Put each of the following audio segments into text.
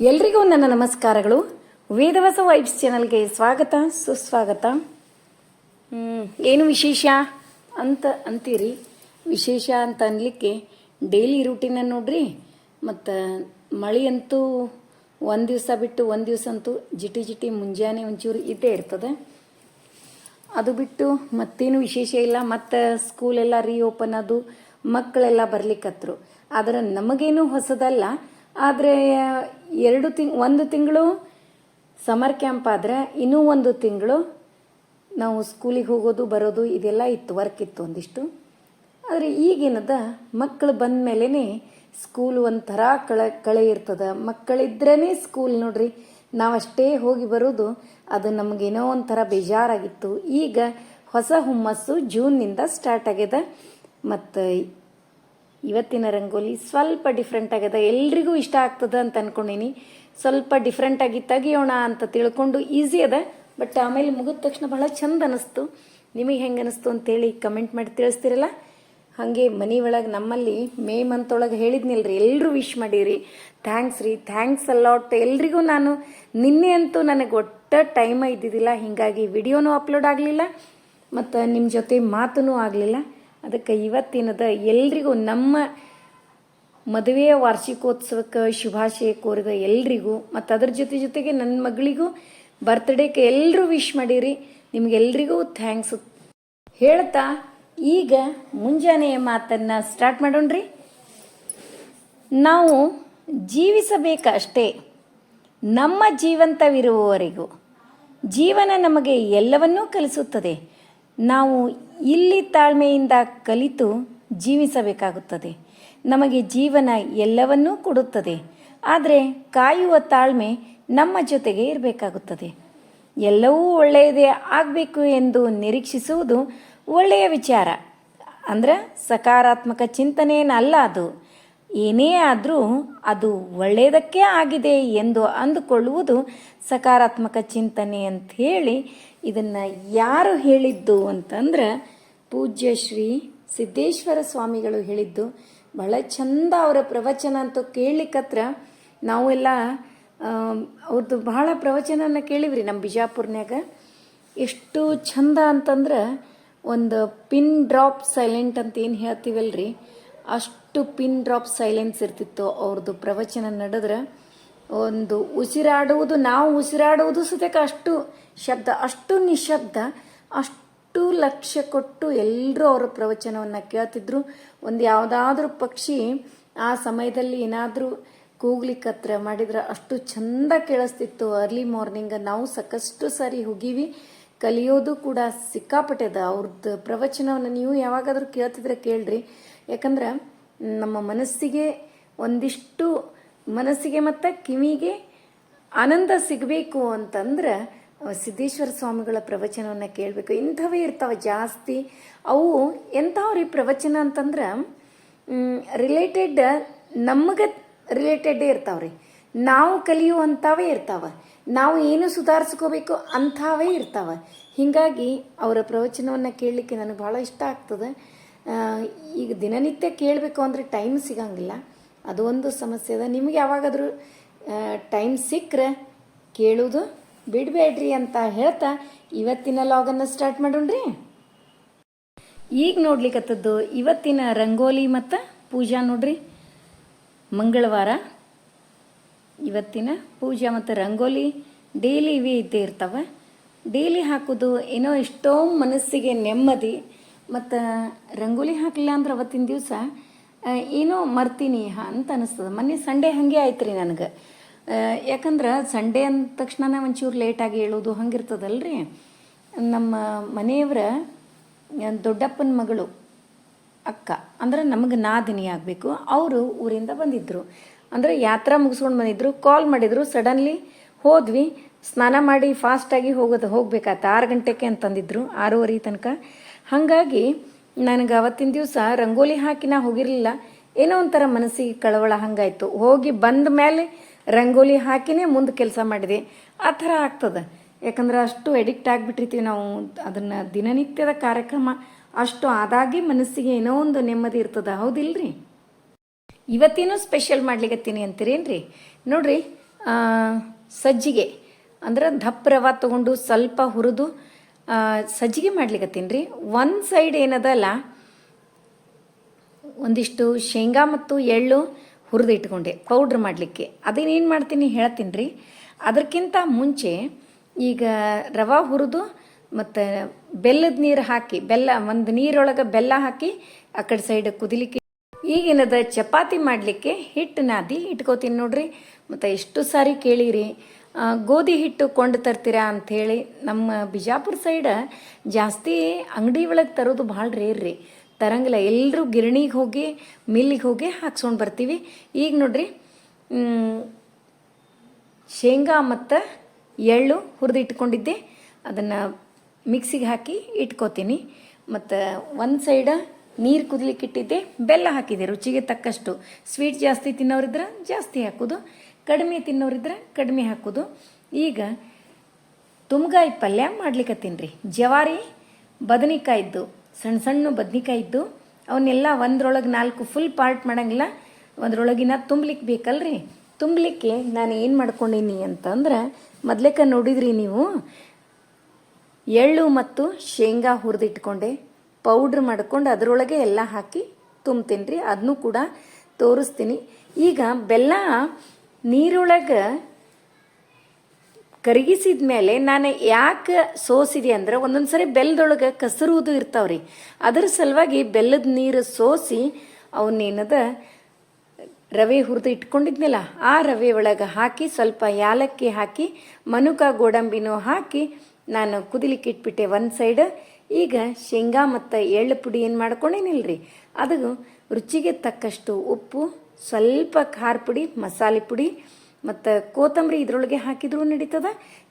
ಎಲ್ರಿಗೂ ನನ್ನ ನಮಸ್ಕಾರಗಳು. ವೇದವಸ ವೈಬ್ಸ್ ಚಾನಲ್ಗೆ ಸ್ವಾಗತ, ಸುಸ್ವಾಗತ. ಏನು ವಿಶೇಷ? ಅಂತ ಅಂತೀರಿ. ವಿಶೇಷ ಅಂತ ಅನ್ಲಿಕ್ಕೆ ಡೈಲಿ ರೂಟೀನ ನೋಡ್ರಿ. ಮತ್ತು ಮಳೆ ಅಂತೂ ಒಂದು ದಿವಸ ಬಿಟ್ಟು ಒಂದು ದಿವಸ ಅಂತೂ ಜಿಟಿ ಜಿಟಿ ಮುಂಜಾನೆ ಒಂಚೂರು ಇದ್ದೇ ಇರ್ತದೆ. ಅದು ಬಿಟ್ಟು ಮತ್ತೇನು ವಿಶೇಷ ಇಲ್ಲ. ಮತ್ತು ಸ್ಕೂಲೆಲ್ಲ ರೀಓಪನ್ ಅದು, ಮಕ್ಕಳೆಲ್ಲ ಬರ್ಲಿಕ್ಕತ್ರು ಆದರೆ ನಮಗೇನು ಹೊಸದಲ್ಲ. ಆದರೆ ಎರಡು ತಿಂಗ್, ಒಂದು ತಿಂಗಳು ಸಮರ್ ಕ್ಯಾಂಪ್ ಆದರೆ ಇನ್ನೂ ಒಂದು ತಿಂಗಳು ನಾವು ಸ್ಕೂಲಿಗೆ ಹೋಗೋದು, ಬರೋದು, ಇದೆಲ್ಲ ಇತ್ತು, ವರ್ಕ್ ಇತ್ತು ಒಂದಿಷ್ಟು. ಆದರೆ ಈಗಿನದ ಮಕ್ಕಳು ಬಂದ ಮೇಲೇ ಸ್ಕೂಲ್ ಒಂಥರ ಕಳೆ ಕಳೆ ಇರ್ತದೆ. ಮಕ್ಕಳಿದ್ರೇ ಸ್ಕೂಲ್ ನೋಡ್ರಿ, ನಾವಷ್ಟೇ ಹೋಗಿ ಬರೋದು, ಅದು ನಮಗೇನೋ ಒಂಥರ ಬೇಜಾರಾಗಿತ್ತು. ಈಗ ಹೊಸ ಹುಮ್ಮಸ್ಸು ಜೂನ್ನಿಂದ ಸ್ಟಾರ್ಟ್ ಆಗ್ಯದ. ಮತ್ತು ಇವತ್ತಿನ ರಂಗೋಲಿ ಸ್ವಲ್ಪ ಡಿಫ್ರೆಂಟ್ ಆಗ್ಯದ ಎಲ್ರಿಗೂ ಇಷ್ಟ ಆಗ್ತದ ಅಂತ ಅನ್ಕೊಂಡಿನಿ. ಸ್ವಲ್ಪ ಡಿಫ್ರೆಂಟ್ ಆಗಿ ತೆಗಿಯೋಣ ಅಂತ ತಿಳ್ಕೊಂಡು ಈಸಿ ಅದ. ಬಟ್ ಆಮೇಲೆ ಮುಗಿದ ತಕ್ಷಣ ಬಹಳ ಚಂದ ಅನಿಸ್ತು. ನಿಮಗೆ ಹೆಂಗೆ ಅನಿಸ್ತು ಅಂತೇಳಿ ಕಮೆಂಟ್ ಮಾಡಿ ತಿಳಿಸ್ತಿರಲ್ಲ? ಹಾಗೆ ಮನೆ ಒಳಗೆ ನಮ್ಮಲ್ಲಿ ಮೇ ಮಂತ್ ಒಳಗೆ ಹೇಳಿದ್ನಿಲ್ರಿ. ಎಲ್ಲರೂ ವಿಶ್ ಮಾಡೀರಿ. ಥ್ಯಾಂಕ್ಸ್ ರೀ. ಥ್ಯಾಂಕ್ಸ್ ಅಲಾಟ್ ಎಲ್ರಿಗೂ ನಾನು ನಿನ್ನೆ ಅಂತೂ ನನಗೆ ಒಟ್ಟ ಟೈಮ ಇದ್ದಿದ್ದಿಲ್ಲ. ಹೀಗಾಗಿ ವಿಡಿಯೋನೂ ಅಪ್ಲೋಡ್ ಆಗಲಿಲ್ಲ. ಮತ್ತು ನಿಮ್ಮ ಜೊತೆ ಮಾತೂ ಆಗಲಿಲ್ಲ. ಅದಕ್ಕೆ ಇವತ್ತಿನದ ಎಲ್ರಿಗೂ ನಮ್ಮ ಮದುವೆಯ ವಾರ್ಷಿಕೋತ್ಸವಕ್ಕೆ ಶುಭಾಶಯ ಕೋರಿದ ಎಲ್ರಿಗೂ, ಮತ್ತು ಅದ್ರ ಜೊತೆ ಜೊತೆಗೆ ನನ್ನ ಮಗಳಿಗೂ ಬರ್ತ್ಡೇಗೆ ಎಲ್ಲರೂ ವಿಶ್ ಮಾಡಿರಿ. ನಿಮಗೆಲ್ರಿಗೂ ಥ್ಯಾಂಕ್ಸ್ ಹೇಳ್ತಾ, ಈಗ ಮುಂಜಾನೆಯ ಮಾತನ್ನ ಸ್ಟಾರ್ಟ್ ಮಾಡೋಣ್ರಿ. ನಾವು ಜೀವಿಸಬೇಕಷ್ಟೇ ನಮ್ಮ ಜೀವಂತವಿರುವವರೆಗೂ, ಜೀವನ ನಮಗೆ ಎಲ್ಲವನ್ನೂ ಕಲಿಸುತ್ತದೆ. ನಾವು ಇಲ್ಲಿ ತಾಳ್ಮೆಯಿಂದ ಕಲಿತು ಜೀವಿಸಬೇಕಾಗುತ್ತದೆ. ನಮಗೆ ಜೀವನ ಎಲ್ಲವನ್ನೂ ಕೊಡುತ್ತದೆ. ಆದರೆ ಕಾಯುವ ತಾಳ್ಮೆ ನಮ್ಮ ಜೊತೆಗೆ ಇರಬೇಕಾಗುತ್ತದೆ. ಎಲ್ಲವೂ ಒಳ್ಳೆಯದೇ ಆಗಬೇಕು ಎಂದು ನಿರೀಕ್ಷಿಸುವುದು ಒಳ್ಳೆಯ ವಿಚಾರ. ಅಂದ್ರೆ ಸಕಾರಾತ್ಮಕ ಚಿಂತನೆಯನ್ನಲ್ಲ ಅದು. ಏನೇ ಆದರೂ ಅದು ಒಳ್ಳೆಯದಕ್ಕೆ ಆಗಿದೆ ಎಂದು ಅಂದುಕೊಳ್ಳುವುದು ಸಕಾರಾತ್ಮಕ ಚಿಂತನೆ ಅಂತ ಹೇಳಿ ಇದನ್ನು ಯಾರು ಹೇಳಿದ್ದು ಅಂತಂದ್ರೆ ಪೂಜ್ಯ ಶ್ರೀ ಸಿದ್ದೇಶ್ವರ ಸ್ವಾಮಿಗಳು ಹೇಳಿದ್ದು. ಬಹಳ ಚಂದ ಅವರ ಪ್ರವಚನ ಅಂತೂ ಕೇಳಲಿಕ್ಕತ್ರ ನಾವೆಲ್ಲ ಅವ್ರದ್ದು ಬಹಳ ಪ್ರವಚನನ ಕೇಳಿವ್ರಿ ನಮ್ಮ ಬಿಜಾಪುರ್ನ್ಯಾಗ. ಎಷ್ಟು ಚಂದ ಅಂತಂದ್ರೆ ಒಂದು ಪಿನ್ ಡ್ರಾಪ್ ಸೈಲೆಂಟ್ ಅಂತ ಏನು ಹೇಳ್ತೀವಲ್ರಿ? ಅಷ್ಟು ಪಿನ್ ಡ್ರಾಪ್ ಸೈಲೆನ್ಸ್ ಇರ್ತಿತ್ತು ಅವ್ರದ್ದು ಪ್ರವಚನ ನಡೆದ್ರೆ. ಒಂದು ಉಸಿರಾಡುವುದು, ನಾವು ಉಸಿರಾಡುವುದು ಸತೇಕ ಅಷ್ಟು ಶಬ್ದ, ಅಷ್ಟು ನಿಶಬ್ದ, ಅಷ್ಟು ಲಕ್ಷ್ಯ ಕೊಟ್ಟು ಎಲ್ಲರೂ ಅವರ ಪ್ರವಚನವನ್ನು ಕೇಳ್ತಿದ್ರು. ಒಂದು ಯಾವುದಾದ್ರೂ ಪಕ್ಷಿ ಆ ಸಮಯದಲ್ಲಿ ಏನಾದರೂ ಕೂಗ್ಲಿಕ್ಕತ್ರ ಮಾಡಿದ್ರೆ ಅಷ್ಟು ಚಂದ ಕೇಳಿಸ್ತಿತ್ತು ಅರ್ಲಿ ಮಾರ್ನಿಂಗ್. ನಾವು ಸಾಕಷ್ಟು ಸಾರಿ ಹೋಗಿವಿ. ಕಲಿಯೋದು ಕೂಡ ಸಿಕ್ಕಾಪಟ್ಟೆದ. ಅವ್ರದ್ದು ಪ್ರವಚನವನ್ನು ನೀವು ಯಾವಾಗಾದರೂ ಕೇಳ್ತಿದ್ರೆ ಕೇಳ್ರಿ. ಯಾಕಂದ್ರೆ ನಮ್ಮ ಮನಸ್ಸಿಗೆ ಒಂದಿಷ್ಟು, ಮನಸ್ಸಿಗೆ ಮತ್ತು ಕಿವಿಗೆ ಆನಂದ ಸಿಗಬೇಕು ಅಂತಂದ್ರೆ ಸಿದ್ದೇಶ್ವರ ಸ್ವಾಮಿಗಳ ಪ್ರವಚನವನ್ನು ಕೇಳಬೇಕು. ಇಂಥವೇ ಇರ್ತಾವೆ ಜಾಸ್ತಿ. ಅವು ಎಂಥವ್ರಿ ಪ್ರವಚನ ಅಂತಂದ್ರೆ ರಿಲೇಟೆಡ್ ನಮಗೆ ರಿಲೇಟೆಡ್ಡೇ ಇರ್ತಾವ್ರಿ. ನಾವು ಕಲಿಯುವಂಥವೇ ಇರ್ತಾವೆ. ನಾವು ಏನು ಸುಧಾರಿಸ್ಕೋಬೇಕು ಅಂಥವೇ ಇರ್ತಾವೆ. ಹೀಗಾಗಿ ಅವರ ಪ್ರವಚನವನ್ನು ಕೇಳಲಿಕ್ಕೆ ನನಗೆ ಭಾಳ ಇಷ್ಟ ಆಗ್ತದೆ. ಈಗ ದಿನನಿತ್ಯ ಕೇಳಬೇಕು ಅಂದರೆ ಟೈಮ್ ಸಿಗಂಗಿಲ್ಲ. ಅದು ಒಂದು ಸಮಸ್ಯೆ ಅದ. ನಿಮಗೆ ಯಾವಾಗಾದರೂ ಟೈಮ್ ಸಿಕ್ಕರೆ ಕೇಳೋದು? ಬಿಡಬೇಡ್ರಿ ಅಂತ ಹೇಳ್ತಾ ಇವತ್ತಿನ ಲಾಗನ್ನು ಸ್ಟಾರ್ಟ್ ಮಾಡೋಣ್ರಿ. ಈಗ ನೋಡ್ಲಿಕ್ಕತ್ತದ್ದು ಇವತ್ತಿನ ರಂಗೋಲಿ ಮತ್ತು ಪೂಜಾ ನೋಡ್ರಿ. ಮಂಗಳವಾರ ಇವತ್ತಿನ ಪೂಜಾ ಮತ್ತು ರಂಗೋಲಿ ಡೈಲಿ ಇವೇ ಇದ್ದೇ ಇರ್ತವೆ. ಡೈಲಿ ಹಾಕೋದು ಏನೋ ಎಷ್ಟೋ ಮನಸ್ಸಿಗೆ ನೆಮ್ಮದಿ ಮತ್ತು ರಂಗೋಲಿ ಹಾಕಲಿಲ್ಲ ಅಂದ್ರೆ ಅವತ್ತಿನ ದಿವಸ ಏನೋ ಮರ್ತೀನಿ ಅಂತ ಅನಿಸ್ತದೆ. ಮೊನ್ನೆ ಸಂಡೇ ಹಾಗೆ ಆಯ್ತು ರೀ ನನಗೆ. ಯಾಕಂದ್ರೆ ಸಂಡೇ ಅಂದ ತಕ್ಷಣನೇ ಒಂಚೂರು ಲೇಟಾಗಿ ಹೇಳೋದು ಹಂಗಿರ್ತದಲ್ರಿ? ನಮ್ಮ ಮನೆಯವರ ದೊಡ್ಡಪ್ಪನ ಮಗಳು, ಅಕ್ಕ, ಅಂದ್ರೆ ನಮಗೆ ನಾದಿನಿ ಆಗಬೇಕು, ಅವರು ಊರಿಂದ ಬಂದಿದ್ದರು ಅಂದರೆ ಯಾತ್ರಾ ಮುಗಿಸ್ಕೊಂಡು ಬಂದಿದ್ದರು ಕಾಲ್ ಮಾಡಿದರು ಸಡನ್ಲಿ ಹೋದ್ವಿ, ಸ್ನಾನ ಮಾಡಿ ಫಾಸ್ಟಾಗಿ ಹೋಗೋದು ಹೋಗ್ಬೇಕಾಯ್ತು ಆರು ಗಂಟೆಗೆ ಅಂತಂದಿದ್ರು, ಆರೂವರೆ ತನಕ. ಹಾಗಾಗಿ ನನಗೆ ಅವತ್ತಿನ ದಿವಸ ರಂಗೋಲಿ ಹಾಕಿ ನಾ ಹೋಗಿರಲಿಲ್ಲ. ಏನೋ ಒಂಥರ ಮನಸ್ಸಿಗೆ ಕಳವಳ ಹಂಗಾಯಿತು. ಹೋಗಿ ಬಂದ ಮೇಲೆ ರಂಗೋಲಿ ಹಾಕಿನೇ ಮುಂದೆ ಕೆಲಸ ಮಾಡಿದೆ. ಆ ಥರ ಆಗ್ತದೆ. ಯಾಕಂದ್ರೆ ಅಷ್ಟು ಎಡಿಕ್ಟ್ ಆಗಿಬಿಟ್ಟಿರ್ತೀವಿ ನಾವು. ಅದನ್ನು ದಿನನಿತ್ಯದ ಕಾರ್ಯಕ್ರಮ. ಅಷ್ಟು ಆದಾಗಿ ಮನಸ್ಸಿಗೆ ಏನೋ ಒಂದು ನೆಮ್ಮದಿ ಇರ್ತದೆ. ಹೌದಿಲ್ರಿ? ಇವತ್ತೇನು ಸ್ಪೆಷಲ್ ಮಾಡ್ಲಿಕ್ಕತ್ತೀನಿ ಅಂತೀರೇನ್ರಿ? ನೋಡ್ರಿ ಸಜ್ಜಿಗೆ. ಅಂದ್ರೆ ದಪ್ಪ ರವೆ ತೊಗೊಂಡು ಸ್ವಲ್ಪ ಹುರಿದು ಸಜ್ಜಿಗೆ ಮಾಡ್ಲಿಕತ್ತೀನಿ ರೀ ಒಂದು ಸೈಡ್ ಏನದಲ್ಲ, ಒಂದಿಷ್ಟು ಶೇಂಗಾ ಮತ್ತು ಎಳ್ಳು ಹುರಿದು ಇಟ್ಕೊಂಡೆ ಪೌಡ್ರ್ ಮಾಡಲಿಕ್ಕೆ. ಅದೇನೇನು ಮಾಡ್ತೀನಿ ಹೇಳ್ತೀನಿ ರೀ. ಅದಕ್ಕಿಂತ ಮುಂಚೆ ಈಗ ರವೆ ಹುರಿದು ಮತ್ತು ಬೆಲ್ಲದ ನೀರು ಹಾಕಿ, ಬೆಲ್ಲ ಒಂದು ನೀರೊಳಗೆ ಬೆಲ್ಲ ಹಾಕಿ ಆ ಕಡೆ ಸೈಡ್ ಕುದಿಲಿಕ್ಕೆ. ಈಗಿನದ ಚಪಾತಿ ಮಾಡಲಿಕ್ಕೆ ಹಿಟ್ಟು ನಾದಿ ಇಟ್ಕೋತೀನಿ ನೋಡ್ರಿ. ಮತ್ತು ಎಷ್ಟು ಸಾರಿ ಕೇಳಿರಿ ಗೋಧಿ ಹಿಟ್ಟು ಕೊಂಡು ತರ್ತೀರಾ ಅಂಥೇಳಿ ನಮ್ಮ ಬಿಜಾಪುರ ಸೈಡ ಜಾಸ್ತಿ ಅಂಗಡಿ ಒಳಗೆ ತರೋದು ಭಾಳ ರೇರ್ ತರಂಗಿಲ್ಲ ಎಲ್ಲರೂ ಗಿರಣಿಗೆ ಹೋಗಿ ಮಿಲ್ಲಿಗೆ ಹೋಗಿ ಹಾಕ್ಸ್ಕೊಂಡು ಬರ್ತೀವಿ. ಈಗ ನೋಡ್ರಿ ಶೇಂಗಾ ಮತ್ತು ಎಳ್ಳು ಹುರಿದು ಇಟ್ಕೊಂಡಿದ್ದೆ. ಅದನ್ನು ಮಿಕ್ಸಿಗೆ ಹಾಕಿ ಇಟ್ಕೋತೀನಿ. ಮತ್ತು ಒಂದು ಸೈಡ ನೀರು ಕುದಲಿಕ್ಕೆ ಇಟ್ಟಿದ್ದೆ. ಬೆಲ್ಲ ಹಾಕಿದೆ, ರುಚಿಗೆ ತಕ್ಕಷ್ಟು. ಸ್ವೀಟ್ ಜಾಸ್ತಿ ತಿನ್ನೋರಿದ್ರೆ ಜಾಸ್ತಿ ಹಾಕೋದು, ಕಡಿಮೆ ತಿನ್ನೋರಿದ್ರೆ ಕಡಿಮೆ ಹಾಕೋದು. ಈಗ ತುಮ್ಗಾಯಿ ಪಲ್ಯ ಮಾಡ್ಲಿಕ್ಕತ್ತೀನಿ ರೀ. ಜವಾರಿ ಬದನೆಕಾಯಿದ್ದು ಸಣ್ಣ ಸಣ್ಣ ಬದ್ನಿಕಾಯಿದ್ದು ಅವನ್ನೆಲ್ಲ ಒಂದ್ರೊಳಗೆ ನಾಲ್ಕು ಫುಲ್ ಪಾರ್ಟ್ ಮಾಡಂಗಿಲ್ಲ. ಒಂದ್ರೊಳಗಿನ ತುಂಬಲಿಕ್ಕೆ ಬೇಕಲ್ರಿ? ತುಂಬಲಿಕ್ಕೆ ನಾನು ಏನು ಮಾಡ್ಕೊಂಡೀನಿ ಅಂತಂದ್ರೆ, ಮೊದ್ಲೇಕ ನೋಡಿದ್ರಿ ನೀವು, ಎಳ್ಳು ಮತ್ತು ಶೇಂಗಾ ಹುರಿದಿಟ್ಕೊಂಡೆ, ಪೌಡ್ರ್ ಮಾಡ್ಕೊಂಡು ಅದರೊಳಗೆ ಎಲ್ಲ ಹಾಕಿ ತುಂಬ್ತೀನಿ ರೀ ಅದನ್ನೂ ಕೂಡ ತೋರಿಸ್ತೀನಿ. ಈಗ ಬೆಲ್ಲ ನೀರೊಳಗೆ ಕರಗಿಸಿದ ಮೇಲೆ ನಾನು ಯಾಕೆ ಸೋಸಿದೆ ಅಂದ್ರೆ ಒಂದೊಂದು ಸರಿ ಬೆಲ್ಲದೊಳಗೆ ಕಸರುವುದು ಇರ್ತಾವ್ರಿ. ಅದರ ಸಲುವಾಗಿ ಬೆಲ್ಲದ ನೀರು ಸೋಸಿ ಅವನ್ನೇನದ ರವೆ ಹುರಿದು ಇಟ್ಕೊಂಡಿದ್ನಲ್ಲ, ಆ ರವೆ ಒಳಗೆ ಹಾಕಿ ಸ್ವಲ್ಪ ಯಾಲಕ್ಕಿ ಹಾಕಿ, ಮನುಕ ಗೋಡಂಬಿನೂ ಹಾಕಿ ನಾನು ಕುದಿಲಿಕ್ಕೆ ಇಟ್ಬಿಟ್ಟೆ ಒಂದು ಸೈಡ್ ಈಗ ಶೇಂಗಾ ಮತ್ತು ಎಳ್ಳು ಪುಡಿ ಏನು ಮಾಡ್ಕೊಂಡೇನಿಲ್ರಿ? ಅದು ರುಚಿಗೆ ತಕ್ಕಷ್ಟು ಉಪ್ಪು, ಸ್ವಲ್ಪ ಖಾರ ಪುಡಿ, ಮಸಾಲೆ ಪುಡಿ ಮತ್ತು ಕೋತಂಬರಿ ಇದ್ರೊಳಗೆ ಹಾಕಿದ್ರೂ ನಡೀತದ.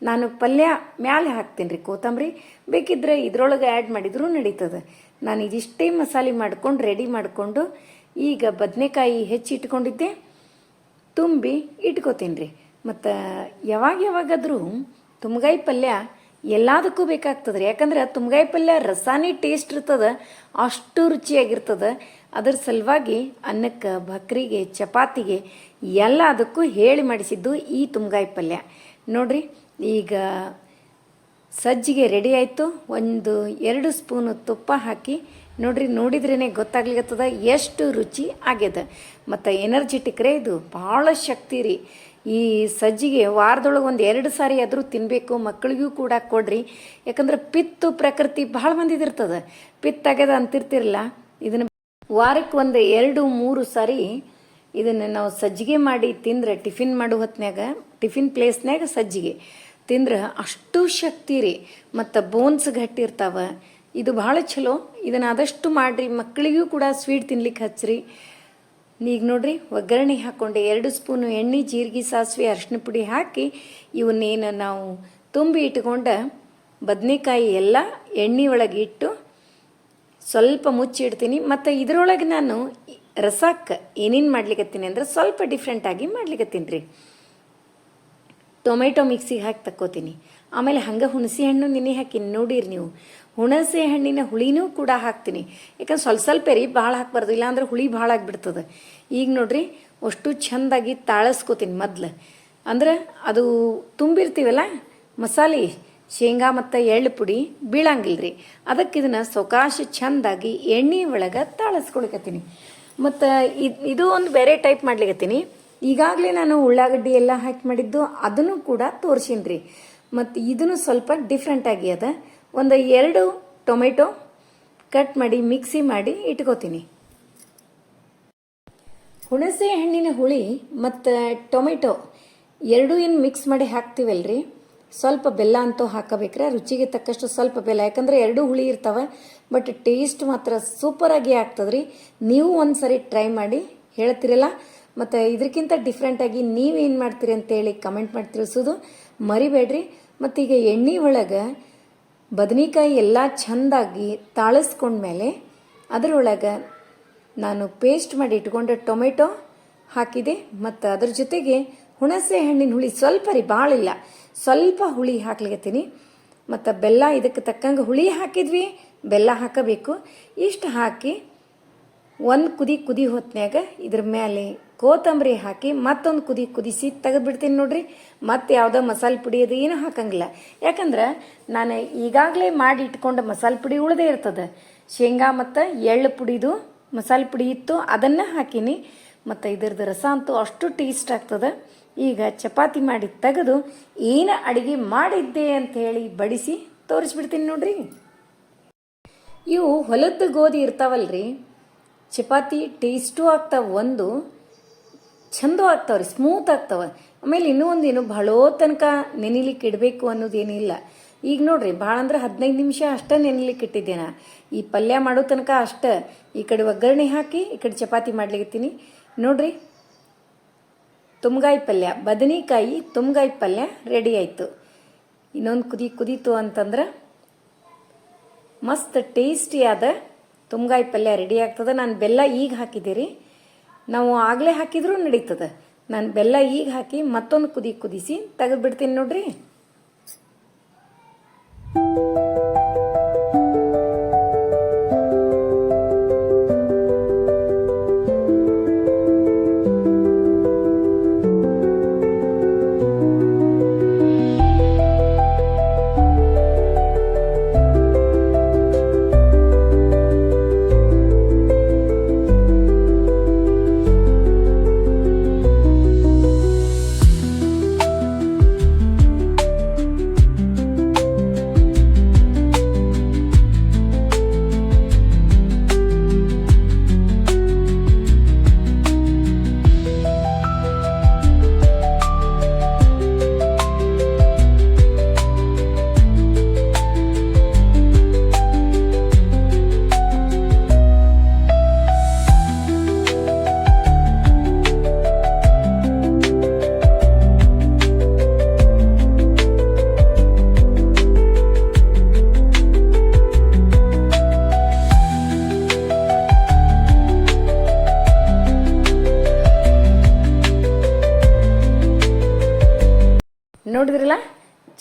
ನಾನು ಪಲ್ಯ ಮ್ಯಾಲೆ ಹಾಕ್ತೀನಿ ರೀ ಕೋತಂಬರಿ. ಬೇಕಿದ್ರೆ ಇದ್ರೊಳಗೆ ಆ್ಯಡ್ ಮಾಡಿದ್ರೂ ನಡೀತದ. ನಾನು ಇದಿಷ್ಟೇ ಮಸಾಲೆ ಮಾಡ್ಕೊಂಡು ರೆಡಿ ಮಾಡಿಕೊಂಡು ಈಗ ಬದನೆಕಾಯಿ ಹೆಚ್ಚಿ ಇಟ್ಕೊಂಡಿದ್ದೆ. ತುಂಬಿ ಇಟ್ಕೋತೀನಿ ರೀ ಮತ್ತು ಯಾವಾಗ ಯಾವಾಗಾದರೂ ತುಮ್ಗಾಯಿ ಪಲ್ಯ ಎಲ್ಲದಕ್ಕೂ ಬೇಕಾಗ್ತದೆ ರೀ ಯಾಕಂದ್ರೆ ತುಮ್ಗಾಯಿ ಪಲ್ಯ ರಸಾನೇ ಟೇಸ್ಟ್ ಇರ್ತದೆ, ಅಷ್ಟು ರುಚಿಯಾಗಿರ್ತದ. ಅದ್ರ ಸಲುವಾಗಿ ಅನ್ನಕ್ಕೆ, ಬಕ್ರಿಗೆ, ಚಪಾತಿಗೆ ಎಲ್ಲ ಅದಕ್ಕೂ ಹೇಳಿ ಮಾಡಿಸಿದ್ದು ಈ ತುಂಗಾಯಿ ಪಲ್ಯ. ನೋಡ್ರಿ, ಈಗ ಸಜ್ಜಿಗೆ ರೆಡಿ ಆಯಿತು. ಒಂದು ಎರಡು ಸ್ಪೂನು ತುಪ್ಪ ಹಾಕಿ, ನೋಡ್ರಿ ನೋಡಿದ್ರೇ ಗೊತ್ತಾಗ್ಲಿಕ್ಕತ್ತದ ಎಷ್ಟು ರುಚಿ ಆಗ್ಯದ. ಮತ್ತು ಎನರ್ಜೆಟಿಕ್ ರೇ ಇದು, ಭಾಳ ಶಕ್ತಿ ರೀ. ಈ ಸಜ್ಜಿಗೆ ವಾರದೊಳಗೆ ಒಂದು ಎರಡು ಸಾರಿ ಆದರೂ ತಿನ್ನಬೇಕು ಮಕ್ಕಳಿಗೂ ಕೂಡ ಕೊಡ್ರಿ. ಯಾಕಂದ್ರೆ ಪಿತ್ತು ಪ್ರಕೃತಿ ಭಾಳ ಮಂದಿದಿರ್ತದೆ. ಪಿತ್ತ ಆಗ್ಯದ ಅಂತಿರ್ತಿರಲ್ಲ ಇದನ್ನು ವಾರಕ್ಕೆ ಒಂದು ಎರಡು, ಮೂರು ಸಾರಿ ಇದನ್ನು ನಾವು ಸಜ್ಜಿಗೆ ಮಾಡಿ ತಿಂದ್ರೆ ಟಿಫಿನ್ ಮಾಡೋ ಹೊತ್ನ್ಯಾಗ ಟಿಫಿನ್ ಪ್ಲೇಸ್ನ್ಯಾಗ ಸಜ್ಜಿಗೆ. ತಿಂದ್ರೆ ಅಷ್ಟು ಶಕ್ತಿ ರೀ, ಮತ್ತು ಬೋನ್ಸ್ ಗಟ್ಟಿರ್ತಾವೆ ಇದು ಭಾಳ ಚಲೋ ಇದನ್ನು ಆದಷ್ಟು ಮಾಡಿರಿ, ಮಕ್ಕಳಿಗೂ ಕೂಡ ಸ್ವೀಟ್ ತಿನ್ಲಿಕ್ಕೆ ಹಚ್ಚಿರಿ ಈಗ ನೋಡ್ರಿ, ಒಗ್ಗರಣೆ ಹಾಕ್ಕೊಂಡೆ ಎರಡು ಸ್ಪೂನು ಎಣ್ಣೆ, ಜೀರಿಗೆ, ಸಾಸಿವೆ ಅರಿಶಿನ ಪುಡಿ ಹಾಕಿ ಇವನ್ನೇನು ನಾವು ತುಂಬಿ ಇಟ್ಕೊಂಡು ಬದನೆಕಾಯಿ ಎಲ್ಲ ಎಣ್ಣೆ ಒಳಗೆ ಇಟ್ಟು ಸ್ವಲ್ಪ ಮುಚ್ಚಿಡ್ತೀನಿ ಮತ್ತು ಇದರೊಳಗೆ ನಾನು ರಸಕ್ಕೆ ಏನೇನು ಮಾಡ್ಲಿಕ್ಕತ್ತೀನಿ ಅಂದ್ರೆ ಸ್ವಲ್ಪ ಡಿಫ್ರೆಂಟಾಗಿ ಮಾಡ್ಲಿಕ್ಕತ್ತೀನಿ ರೀ. ಟೊಮೆಟೊ ಮಿಕ್ಸಿಗೆ ಹಾಕಿ ತಕ್ಕೋತೀನಿ. ಆಮೇಲೆ ಹಂಗೆ ಹುಣಸೆ ಹಣ್ಣು ನೆನೆ ಹಾಕಿನಿ ನೋಡಿರಿ ನೀವು. ಹುಣಸೆ ಹಣ್ಣಿನ ಹುಳಿನೂ ಕೂಡ ಹಾಕ್ತೀನಿ. ಯಾಕಂದ್ರೆ ಸ್ವಲ್ಪ ಸ್ವಲ್ಪ ರೀ ಭಾಳ ಹಾಕ್ಬಾರ್ದು, ಇಲ್ಲಾಂದ್ರೆ ಹುಳಿ ಭಾಳ ಆಗಿಬಿಡ್ತದೆ. ಈಗ ನೋಡ್ರಿ, ಅಷ್ಟು ಚೆಂದಾಗಿ ತಾಳಸ್ಕೋತೀನಿ ಮೊದ್ಲು. ಅಂದ್ರೆ ಅದು ತುಂಬಿರ್ತೀವಲ್ಲ ಮಸಾಲೆ? ಶೇಂಗಾ ಮತ್ತು ಎಳ್ಳು ಪುಡಿ ಬೀಳಂಗಿಲ್ಲ ರೀ ಅದಕ್ಕೆ ಇದನ್ನು ಸೊಕಾಶ ಚೆಂದಾಗಿ ಎಣ್ಣೆ ಒಳಗೆ ತಾಳಿಸ್ಕೊಳಕತ್ತೀನಿ. ಮತ್ತು ಇದು ಇದು ಒಂದು ಬೇರೆ ಟೈಪ್ ಮಾಡ್ಲಿಕತ್ತೀನಿ. ಈಗಾಗಲೇ ನಾನು ಉಳ್ಳಾಗಡ್ಡಿ ಎಲ್ಲ ಹಾಕಿ ಮಾಡಿದ್ದು ಅದನ್ನು ಕೂಡ ತೋರ್ಸೀನಿ ರೀ ಮತ್ತು ಇದನ್ನು ಸ್ವಲ್ಪ ಡಿಫ್ರೆಂಟಾಗಿ ಅದ. ಒಂದು ಎರಡು ಟೊಮೆಟೊ ಕಟ್ ಮಾಡಿ ಮಿಕ್ಸಿ ಮಾಡಿ ಇಟ್ಕೋತೀನಿ. ಹುಣಸೆ ಹಣ್ಣಿನ ಹುಳಿ ಮತ್ತು ಟೊಮೆಟೊ ಎರಡೂ ಏನು ಮಿಕ್ಸ್ ಮಾಡಿ ಹಾಕ್ತೀವಲ್ರಿ. ಸ್ವಲ್ಪ ಬೆಲ್ಲ ಅಂತೂ ಹಾಕಬೇಕ್ರೆ ರುಚಿಗೆ ತಕ್ಕಷ್ಟು ಸ್ವಲ್ಪ ಬೆಲ್ಲ. ಯಾಕಂದ್ರೆ ಎರಡು ಹುಳಿ ಇರ್ತಾವೆ ಬಟ್ ಟೇಸ್ಟ್ ಮಾತ್ರ ಸೂಪರಾಗಿ ಆಗ್ತದ್ರಿ. ನೀವು ಒಂದು ಸರಿ ಟ್ರೈ ಮಾಡಿ ಹೇಳ್ತಿರಲ್ಲ, ಮತ್ತು ಇದಕ್ಕಿಂತ ಡಿಫ್ರೆಂಟಾಗಿ ನೀವೇನು ಮಾಡ್ತೀರಿ ಅಂತೇಳಿ ಕಮೆಂಟ್ ಮಾಡಿ ತಿಳಿಸೋದು ಮರಿಬೇಡ್ರಿ. ಮತ್ತೀಗ ಎಣ್ಣೆ ಒಳಗೆ ಬದನೆಕಾಯಿ ಎಲ್ಲ ಚೆಂದಾಗಿ ತಾಳಿಸ್ಕೊಂಡ್ಮೇಲೆ ಅದರೊಳಗೆ ನಾನು ಪೇಸ್ಟ್ ಮಾಡಿ ಇಟ್ಕೊಂಡ ಟೊಮೆಟೊ ಹಾಕಿದೆ. ಮತ್ತು ಅದ್ರ ಜೊತೆಗೆ ಹುಣಸೆ ಹಣ್ಣಿನ ಹುಳಿ ಸ್ವಲ್ಪ ರೀ ಭಾಳ ಇಲ್ಲ ಸ್ವಲ್ಪ ಹುಳಿ ಹಾಕ್ಲಿಕತ್ತೀನಿ. ಮತ್ತು ಬೆಲ್ಲ ಇದಕ್ಕೆ ತಕ್ಕಂಗೆ ಹುಳಿ ಹಾಕಿದ್ವಿ. ಬೆಲ್ಲ ಹಾಕಬೇಕು. ಇಷ್ಟು ಹಾಕಿ ಒಂದು ಕುದಿ ಕುದಿ ಹೊತ್ನ್ಯಾಗ ಇದ್ರ ಮೇಲೆ ಕೋತಂಬರಿ ಹಾಕಿ ಮತ್ತೊಂದು ಕುದಿ ಕುದಿಸಿ ತೆಗೆದ್ಬಿಡ್ತೀನಿ ನೋಡ್ರಿ. ಮತ್ತೆ ಯಾವುದೋ ಮಸಾಲೆ ಪುಡಿ ಅದು ಏನೂ ಹಾಕಂಗಿಲ್ಲ. ಯಾಕಂದ್ರೆ ನಾನು ಈಗಾಗಲೇ ಮಾಡಿ ಇಟ್ಕೊಂಡ ಮಸಾಲೆ ಪುಡಿ ಉಳದೇ ಇರ್ತದೆ. ಶೇಂಗಾ ಮತ್ತು ಎಳ್ಳು ಪುಡಿದು ಮಸಾಲೆ ಪುಡಿ ಇತ್ತು ಅದನ್ನು ಹಾಕೀನಿ. ಮತ್ತು ಇದ್ರದ್ದು ರಸ ಅಂತೂ ಅಷ್ಟು ಟೇಸ್ಟ್ ಆಗ್ತದೆ. ಈಗ ಚಪಾತಿ ಮಾಡಿ ತೆಗೆದು ಏನು ಅಡುಗೆ ಮಾಡಿದ್ದೆ ಅಂತ ಹೇಳಿ ಬಡಿಸಿ ತೋರಿಸ್ಬಿಡ್ತೀನಿ ನೋಡ್ರಿ. ಇವು ಹೊಲದ ಗೋಧಿ ಇರ್ತಾವಲ್ರಿ. ಚಪಾತಿ ಟೇಸ್ಟು ಆಗ್ತಾವ, ಒಂದು ಚಂದ ರೀ, ಸ್ಮೂತ್ ಆಗ್ತಾವ. ಆಮೇಲೆ ಇನ್ನೂ ಒಂದೇನು ಭಾಳೋ ತನಕ ನೆನಿಲಿಕ್ಕೆ ಇಡಬೇಕು ಅನ್ನೋದೇನಿಲ್ಲ. ಈಗ ನೋಡ್ರಿ, ಭಾಳ ಅಂದ್ರೆ ಹದಿನೈದು ನಿಮಿಷ ಅಷ್ಟೇ ನೆನಿಲಿಕ್ಕೆ ಇಟ್ಟಿದ್ದೆ ಈ ಪಲ್ಯ ಮಾಡೋ ತನಕ ಅಷ್ಟೇ. ಈ ಕಡೆ ಒಗ್ಗರಣೆ ಹಾಕಿ ಈ ಕಡೆ ಚಪಾತಿ ಮಾಡ್ಲಿಕ್ಕೆ ನೋಡ್ರಿ ತುಮ್ಗಾಯಿ ಪಲ್ಯ, ಬದನೆಕಾಯಿ ತುಮ್ಗಾಯಿ ಪಲ್ಯ ರೆಡಿ ಆಯಿತು. ಇನ್ನೊಂದು ಕುದಿ ಕುದೀತು ಅಂತಂದ್ರೆ ಮಸ್ತ್ ಟೇಸ್ಟಿಯಾದ ತುಮ್ಗಾಯಿ ಪಲ್ಯ ರೆಡಿ ಆಗ್ತದೆ. ನಾನು ಬೆಲ್ಲ ಈಗ ಹಾಕಿದ್ದೀರಿ. ನಾವು ಆಗಲೇ ಹಾಕಿದರೂ ನಡೀತದೆ. ನಾನು ಬೆಲ್ಲ ಈಗ ಹಾಕಿ ಮತ್ತೊಂದು ಕುದಿ ಕುದಿಸಿ ತೆಗೆದ್ಬಿಡ್ತೀನಿ ನೋಡ್ರಿ.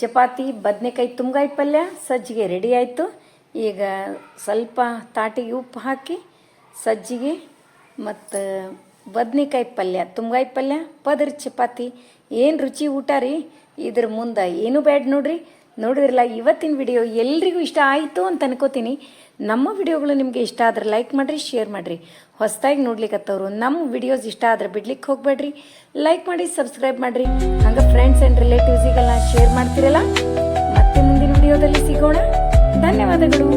ಚಪಾತಿ, ಬದನೆಕಾಯಿ ತುಂಗಾಯಿ ಪಲ್ಯ ಸಜ್ಜಿಗೆ ರೆಡಿ ಆಯಿತು. ಈಗ ಸ್ವಲ್ಪ ತಾಟಿಗೆ ಉಪ್ಪು ಹಾಕಿ ಸಜ್ಜಿಗೆ ಮತ್ತು ಬದನೆಕಾಯಿ ಪಲ್ಯ, ತುಂಗಾಯಿ ಪಲ್ಯ, ಪದರ್ ಚಪಾತಿ. ಏನು ರುಚಿ ಊಟ ರೀ? ಇದ್ರ ಮುಂದೆ ಏನು ಬ್ಯಾಡ್ ನೋಡ್ರಿ? ನೋಡಿದ್ರಲ್ಲ, ಇವತ್ತಿನ ವಿಡಿಯೋ ಎಲ್ರಿಗೂ ಇಷ್ಟ ಆಯಿತು ಅಂತ ಅನ್ಕೋತೀನಿ. ನಮ್ಮ ವಿಡಿಯೋಗಳು ನಿಮಗೆ ಇಷ್ಟ ಆದ್ರೆ ಲೈಕ್ ಮಾಡಿರಿ ಶೇರ್ ಮಾಡಿರಿ. ಹೊಸದಾಗಿ ನೋಡ್ಲಿಕ್ಕತ್ತವ್ರು ನಮ್ಮ ವಿಡಿಯೋಸ್ ಇಷ್ಟ ಆದ್ರೆ ಬಿಡ್ಲಿಕ್ಕೆ ಹೋಗ್ಬೇಡ್ರಿ. ಲೈಕ್ ಮಾಡಿ ಸಬ್ಸ್ಕ್ರೈಬ್ ಮಾಡಿರಿ. ಹಂಗೆ ಫ್ರೆಂಡ್ಸ್ ಆ್ಯಂಡ್ ರಿಲೇಟಿವ್ಸಿಗೆಲ್ಲ ಶೇರ್ ಮಾಡ್ತಿರಲ್ಲ, ಮತ್ತೆ ಮುಂದಿನ ವಿಡಿಯೋದಲ್ಲಿ ಸಿಗೋಣ. ಧನ್ಯವಾದಗಳು.